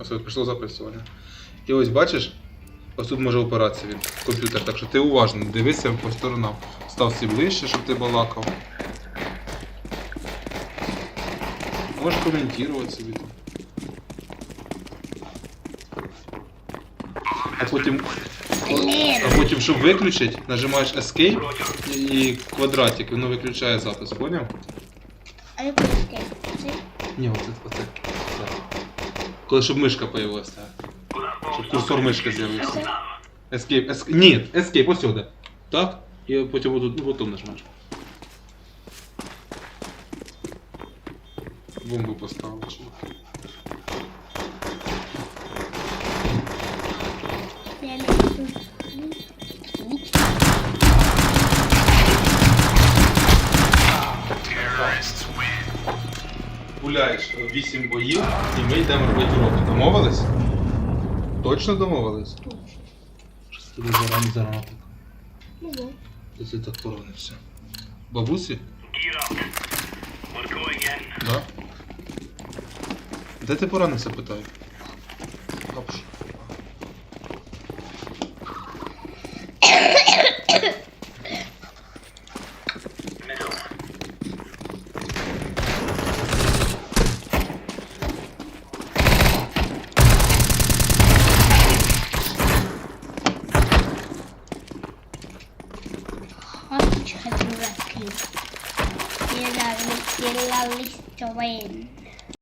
Ось от пішло записування. І ось бачиш, ось тут може опиратися він, комп'ютер. Так що ти уважно дивися по сторонам. Стався ближче, щоб ти балакав. Можеш коментувати собі там. А потім, а потім, щоб виключити, нажимаєш Escape і, квадратик, і воно виключає запис, поняв? А я. Ні, оце, оце. Так. Коли щоб мишка появилася. Щоб курсор мишки з'явився. Escape, escape. Ні, Escape, ось сюди. Так? І потім отут, ну, потім нажмеш. Бомбу поставив. чи? Гуляєш 8 боїв і ми йдемо робити уроки. Домовились? Точно домовились? Щось тобі зарано зарано так. Ну, да. Ти це так поранився. Бабусі? Да? Де ти поранився, питаю? Hadi hadi bakayım. Yerlerlik, yerlerlik çobayın.